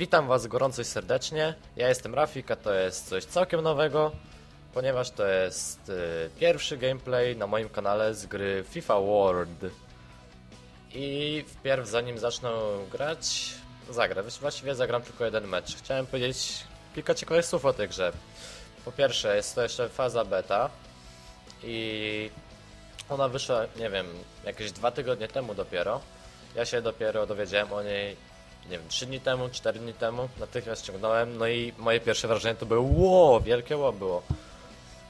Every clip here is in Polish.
Witam Was gorąco i serdecznie. Ja jestem Rafik, a to jest coś całkiem nowego, ponieważ to jest y, pierwszy gameplay na moim kanale z gry FIFA World. I wpierw zanim zacznę grać, zagrę. Właściwie zagram tylko jeden mecz. Chciałem powiedzieć kilka ciekawych słów o tej grze. Po pierwsze, jest to jeszcze faza beta i ona wyszła, nie wiem, jakieś dwa tygodnie temu dopiero. Ja się dopiero dowiedziałem o niej, nie wiem, 3 dni temu, 4 dni temu. Natychmiast ściągnąłem, no i moje pierwsze wrażenie to było ło, wielkie ło było.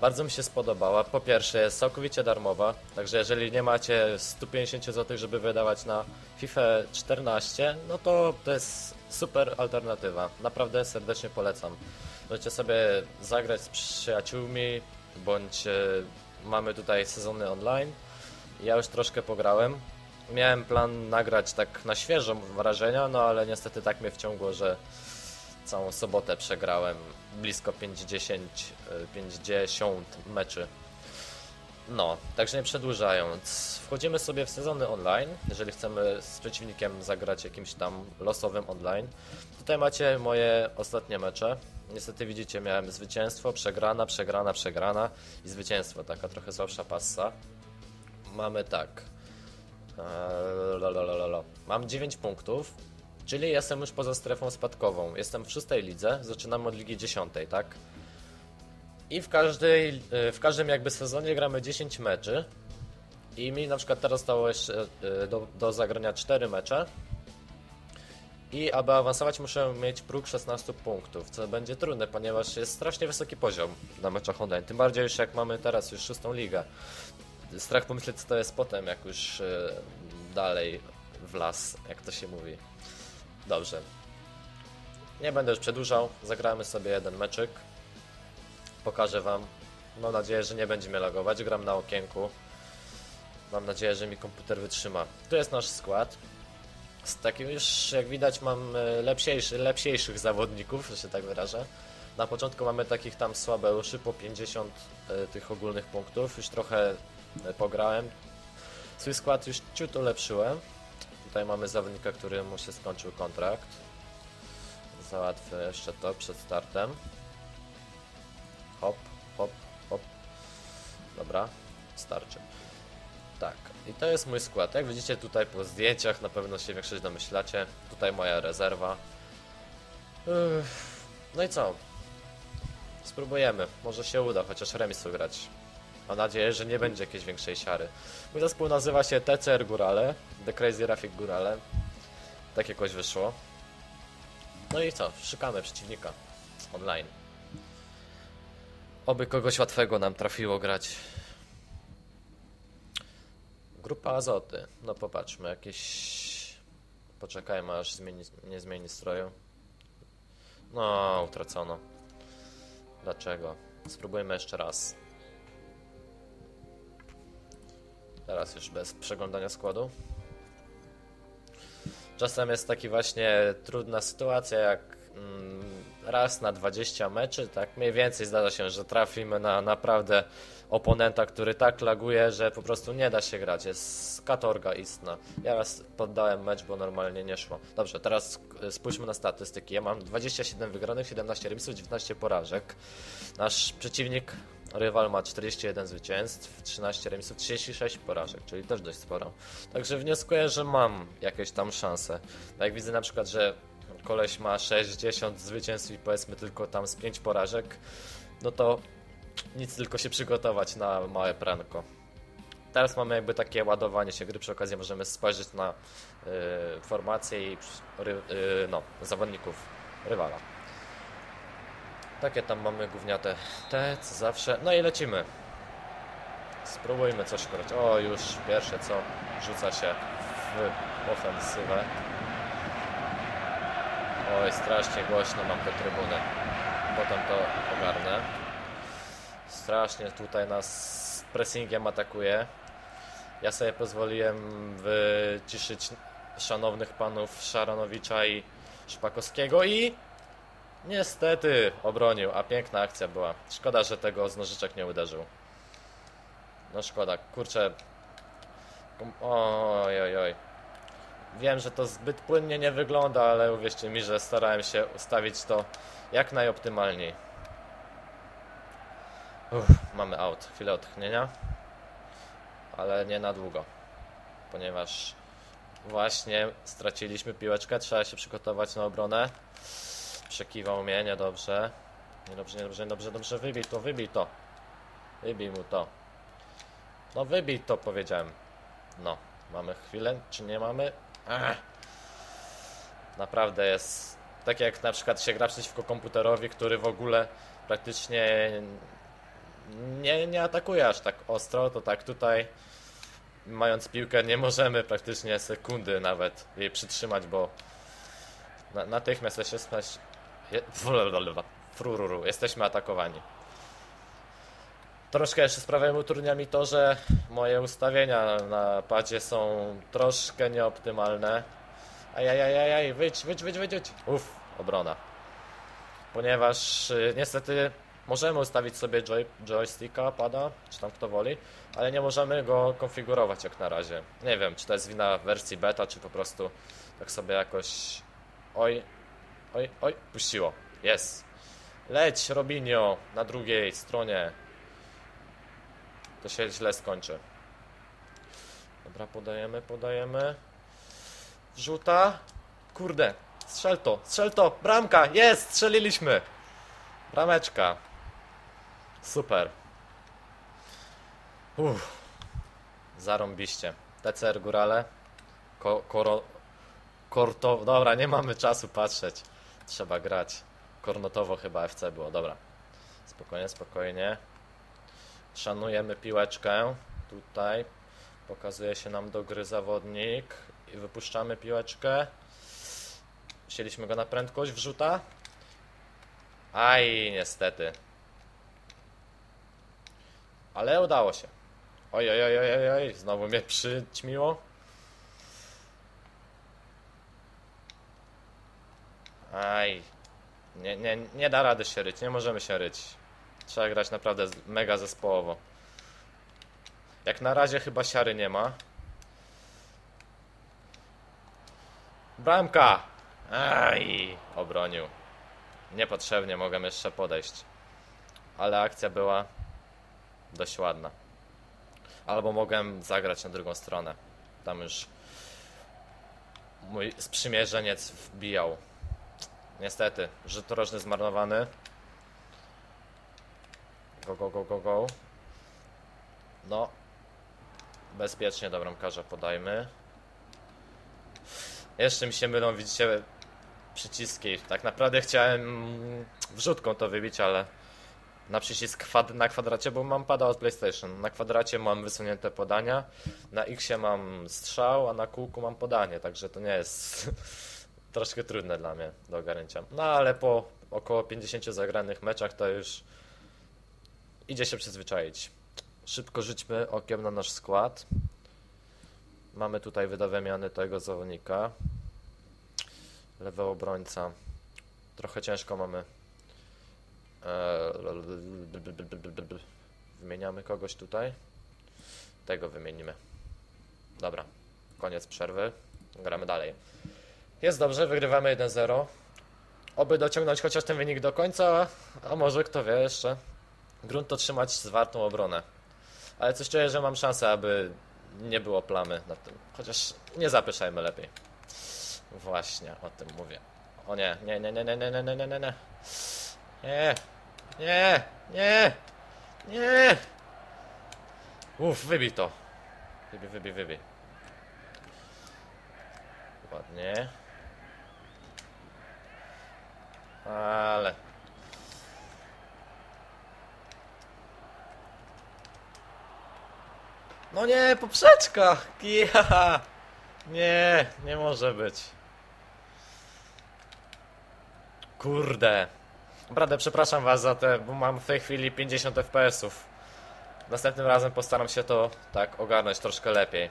Bardzo mi się spodobała. Po pierwsze, jest całkowicie darmowa, także jeżeli nie macie 150 zł, żeby wydawać na FIFA 14, no to to jest super alternatywa. Naprawdę serdecznie polecam. Możecie sobie zagrać z przyjaciółmi, bądź e, mamy tutaj sezony online. Ja już troszkę pograłem. Miałem plan nagrać tak na świeżo wrażenia, no ale niestety tak mnie wciągło, że całą sobotę przegrałem blisko 50, e, 50 meczy. No, także nie przedłużając, wchodzimy sobie w sezony online, jeżeli chcemy z przeciwnikiem zagrać jakimś tam losowym online. Tutaj macie moje ostatnie mecze. Niestety widzicie, miałem zwycięstwo, przegrana, przegrana, przegrana i zwycięstwo, taka trochę słabsza passa. Mamy tak. Eee. Mam 9 punktów, czyli jestem już poza strefą spadkową. Jestem w szóstej lidze, zaczynamy od ligi 10, tak? I w, każdej, e, w każdym jakby sezonie gramy 10 meczy. I mi na przykład teraz stało jeszcze do, do zagrania 4 mecze. I aby awansować muszę mieć próg 16 punktów, co będzie trudne, ponieważ jest strasznie wysoki poziom na meczach online. Tym bardziej już jak mamy teraz już szóstą ligę. Strach pomyśleć co to jest potem, jak już e, dalej w las, jak to się mówi. Dobrze. Nie będę już przedłużał, zagramy sobie jeden meczyk. Pokażę wam. Mam nadzieję, że nie będzie mnie lagować. Gram na okienku. Mam nadzieję, że mi komputer wytrzyma. Tu jest nasz skład. Z takim już, jak widać, mam e, lepsiejszy, lepsiejszych zawodników, że się tak wyrażę. Na początku mamy takich tam słabeuszy, po 50 e, tych ogólnych punktów. Już trochę pograłem. Swój skład już ciut ulepszyłem. Tutaj mamy zawodnika, który mu się skończył kontrakt. Załatwię jeszcze to przed startem. Hop, hop, hop. Dobra, starczy. Tak, i to jest mój skład. Jak widzicie tutaj po zdjęciach, na pewno się większość domyślacie. Tutaj moja rezerwa. No i co? Spróbujemy. Może się uda, chociaż remisu grać. Mam nadzieję, że nie będzie jakiejś większej siary. Mój zespół nazywa się TCR Górale, The Crazy Rafik Górale. Tak jakoś wyszło. No i co? Szukamy przeciwnika online. Oby kogoś łatwego nam trafiło grać. Grupa azoty. No popatrzmy, jakieś... Poczekajmy aż zmieni... nie zmieni stroju. No, utracono. Dlaczego? Spróbujmy jeszcze raz. Teraz już bez przeglądania składu. Czasem jest taki właśnie trudna sytuacja, jak mm, raz na 20 meczy, tak mniej więcej zdarza się, że trafimy na naprawdę oponenta, który tak laguje, że po prostu nie da się grać. Jest katorga istna. Ja raz poddałem mecz, bo normalnie nie szło. Dobrze, teraz spójrzmy na statystyki. Ja mam 27 wygranych, 17 remisów, 19 porażek. Nasz przeciwnik, rywal ma 41 zwycięstw, 13 remisów, 36 porażek, czyli też dość sporo. Także wnioskuję, że mam jakieś tam szanse. Tak jak widzę na przykład, że koleś ma 60 zwycięstw i powiedzmy tylko tam z 5 porażek, no to nic, tylko się przygotować na małe pranko. Teraz mamy jakby takie ładowanie się gry, przy okazji możemy spojrzeć na y, formację i y, no, zawodników rywala. Takie tam mamy gówniate te, co zawsze. No i lecimy. Spróbujmy coś grać. O, już pierwsze co rzuca się w ofensywę. Oj, strasznie głośno mam tę trybunę. Potem to ogarnę. Strasznie tutaj nas pressingiem atakuje. Ja sobie pozwoliłem wyciszyć szanownych panów Szaranowicza i Szpakowskiego i niestety obronił, a piękna akcja była. Szkoda, że tego z nożyczek nie uderzył. No szkoda, kurczę. Oj, oj, oj. Wiem, że to zbyt płynnie nie wygląda, ale uwierzcie mi, że starałem się ustawić to jak najoptymalniej. Uff, mamy out. Chwilę odtchnienia. Ale nie na długo. Ponieważ właśnie straciliśmy piłeczkę. Trzeba się przygotować na obronę. Przekiwał mnie, niedobrze. Niedobrze, niedobrze, niedobrze, dobrze. Wybij to, wybij to. Wybij mu to. No wybij to, powiedziałem. No, mamy chwilę, czy nie mamy? Ach. Naprawdę jest tak jak na przykład się gra przeciwko komputerowi, który w ogóle praktycznie nie, nie atakuje aż tak ostro, to tak tutaj mając piłkę nie możemy praktycznie sekundy nawet jej przytrzymać, bo na, natychmiast je, frururu, jesteśmy atakowani. Troszkę jeszcze sprawia utrudnia mi to, że moje ustawienia na padzie są troszkę nieoptymalne. Ajajajajaj, wyjdź, wyjdź, wyjdź, wyjdź. Uff, obrona. Ponieważ y, niestety możemy ustawić sobie joy, joysticka, pada, czy tam kto woli, ale nie możemy go konfigurować jak na razie. Nie wiem, czy to jest wina wersji beta, czy po prostu tak sobie jakoś... Oj, oj, oj, puściło. Jest. Leć, Robinio, na drugiej stronie. To się źle skończy. Dobra, podajemy, podajemy. Wrzuta. Kurde, strzel to, strzel to, bramka, jest, strzeliliśmy. Brameczka. Super. Uff. Zarąbiście. TCR Górale. Ko koro korto... Dobra, nie mamy czasu patrzeć. Trzeba grać. Kornotowo chyba FC było, dobra. Spokojnie, spokojnie. Szanujemy piłeczkę. Tutaj pokazuje się nam do gry zawodnik. I wypuszczamy piłeczkę. Wzięliśmy go na prędkość, wrzuta. Aj, niestety. Ale udało się. Oj, oj, oj, oj, oj, znowu mnie przyćmiło. Aj. Nie, nie, nie da rady się ryć, nie możemy się ryć. Trzeba grać naprawdę mega zespołowo. Jak na razie chyba siary nie ma. Bramka! Aj, obronił. Niepotrzebnie mogłem jeszcze podejść. Ale akcja była dość ładna. Albo mogłem zagrać na drugą stronę. Tam już mój sprzymierzeniec wbijał. Niestety, rzut rożny zmarnowany. Go, go, go, go, go. No. Bezpiecznie do bramkarza podajmy. Jeszcze mi się mylą, widzicie, przyciski. Tak naprawdę chciałem wrzutką to wybić, ale na przycisk kwad na kwadracie, bo mam pada od PlayStation. Na kwadracie mam wysunięte podania, na X mam strzał, a na kółku mam podanie, także to nie jest troszkę trudne dla mnie do ogarnięcia. No ale po około 50 zagranych meczach to już idzie się przyzwyczaić. Szybko rzućmy okiem na nasz skład. Mamy tutaj wydawiamy tego zawodnika. Lewy obrońca. Trochę ciężko mamy. Eee, Wymieniamy kogoś tutaj. Tego wymienimy. Dobra. Koniec przerwy. Gramy dalej. Jest dobrze, wygrywamy 1-0. Oby dociągnąć chociaż ten wynik do końca, a może kto wie jeszcze. Grunt to trzymać zwartą obronę. Ale coś czuję, że mam szansę, aby nie było plamy na tym. Chociaż nie zapyszajmy lepiej. Właśnie, o tym mówię. O nie, nie, nie, nie, nie, nie, nie, nie, nie, nie, nie. Nie, nie, nie, nie. Uff, wybij to. Wybij, wybij, wybij. Ładnie. Ale. No nie, poprzeczka! Ja. Nie, nie może być. Kurde. Naprawdę przepraszam was za te, bo mam w tej chwili 50 FPS-ów. Następnym razem postaram się to tak ogarnąć troszkę lepiej.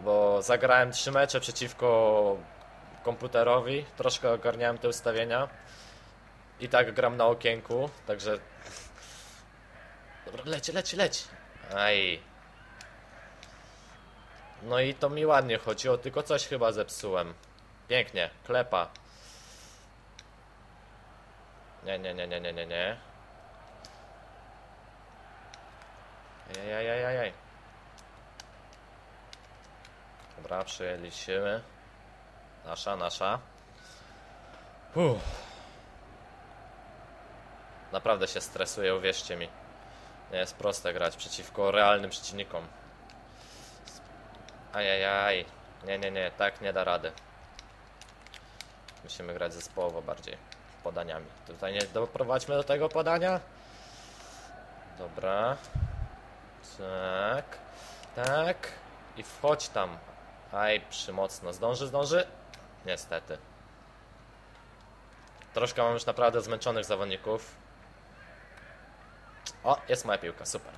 Bo zagrałem 3 mecze przeciwko komputerowi, troszkę ogarniałem te ustawienia. I tak gram na okienku, także... Leć, leć, leć! Aj. No i to mi ładnie chodziło, tylko coś chyba zepsułem. Pięknie, klepa. Nie, nie, nie, nie, nie, nie, nie. Ajajajajaj. Dobra, przyjęliśmy. Nasza, nasza. Uff. Naprawdę się stresuję, uwierzcie mi. Nie jest proste grać przeciwko realnym przeciwnikom. Ajajaj. Nie, nie, nie, tak nie da rady. Musimy grać zespołowo bardziej. Podaniami. Tutaj nie doprowadźmy do tego podania. Dobra. Tak. Tak. I wchodź tam. Aj, przymocno. Zdąży, zdąży? Niestety. Troszkę mam już naprawdę zmęczonych zawodników. O, jest moja piłka, super.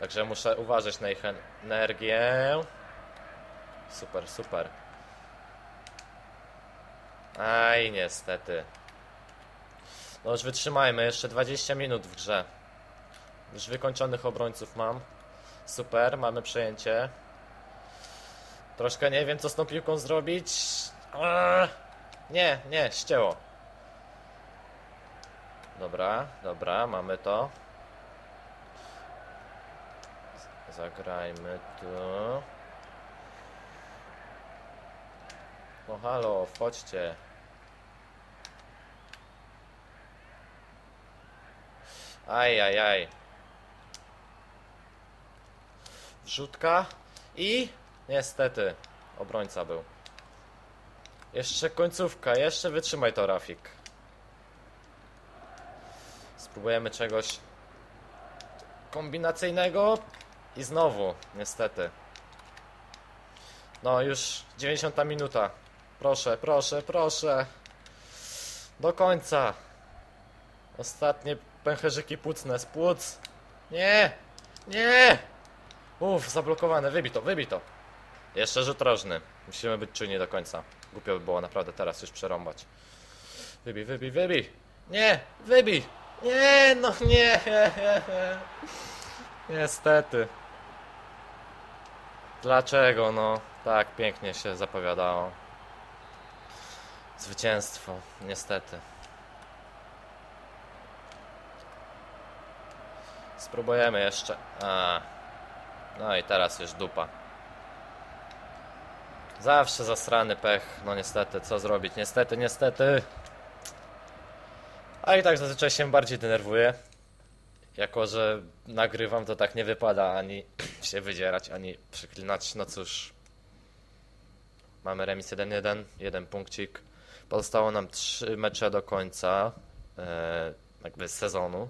Także muszę uważać na ich energię. Super, super. Aj, niestety. No już wytrzymajmy, jeszcze 20 minut w grze. Już wykończonych obrońców mam. Super, mamy przejęcie. Troszkę nie wiem, co z tą piłką zrobić. Eee, Nie, nie, ścięło. Dobra, dobra, mamy to. Zagrajmy tu. No halo, wchodźcie. Aj, aj, aj. Wrzutka i niestety obrońca był. Jeszcze końcówka, jeszcze wytrzymaj to Rafik. Spróbujemy czegoś kombinacyjnego i znowu, niestety. No już 90 minuta. Proszę, proszę, proszę. Do końca. Ostatnie pęcherzyki płucne z płuc. Nie! Nie! Uff, zablokowane. Wybij to, wybij to. Jeszcze rzut rożny. Musimy być czujni do końca. Głupio by było naprawdę teraz już przerąbać. Wybij, wybij, wybij. Nie! Wybij! Nie, no nie! Niestety. Dlaczego, no? Tak pięknie się zapowiadało. Zwycięstwo, niestety. Spróbujemy jeszcze. A. No i teraz już dupa. Zawsze zasrany pech. No niestety, co zrobić? Niestety, niestety. A i tak zazwyczaj się bardziej denerwuję. Jako, że nagrywam, to tak nie wypada ani się wydzierać, ani przeklinać. No cóż. Mamy remis 1-1, jeden punkcik. Pozostało nam trzy mecze do końca e, jakby sezonu.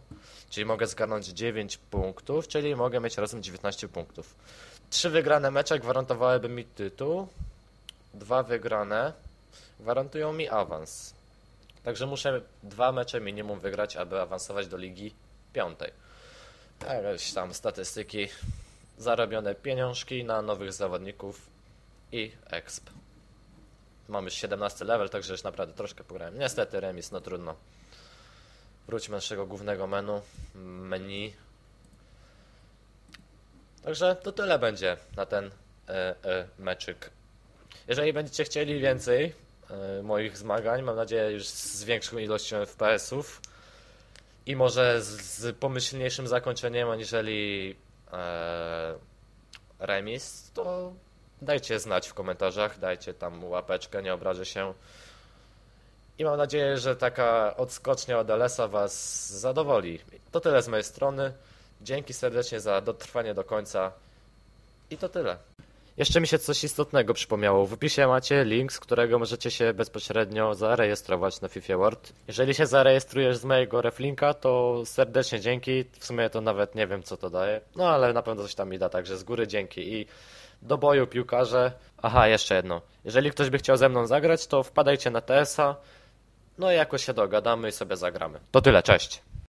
Czyli mogę zgarnąć 9 punktów, czyli mogę mieć razem 19 punktów. Trzy wygrane mecze gwarantowałyby mi tytuł. Dwa wygrane gwarantują mi awans. Także muszę dwa mecze minimum wygrać, aby awansować do ligi piątej. Jakieś tam statystyki, zarobione pieniążki na nowych zawodników i exp. Mam już 17 level, także już naprawdę troszkę pograłem. Niestety remis, no trudno. Wróćmy do naszego głównego menu, menu. Także to tyle będzie na ten e, e, meczyk. Jeżeli będziecie chcieli więcej e, moich zmagań, mam nadzieję już z większą ilością FPS-ów i może z, z pomyślniejszym zakończeniem aniżeli e, remis, to dajcie znać w komentarzach, dajcie tam łapeczkę, nie obrażę się. I mam nadzieję, że taka odskocznia od LS-a Was zadowoli. To tyle z mojej strony. Dzięki serdecznie za dotrwanie do końca. I to tyle. Jeszcze mi się coś istotnego przypomniało. W opisie macie link, z którego możecie się bezpośrednio zarejestrować na FIFA World. Jeżeli się zarejestrujesz z mojego reflinka, to serdecznie dzięki. W sumie to nawet nie wiem, co to daje. No ale na pewno coś tam mi da, także z góry dzięki. I do boju piłkarze. Aha, jeszcze jedno. Jeżeli ktoś by chciał ze mną zagrać, to wpadajcie na TS-a. No i jakoś się dogadamy i sobie zagramy. To tyle, cześć.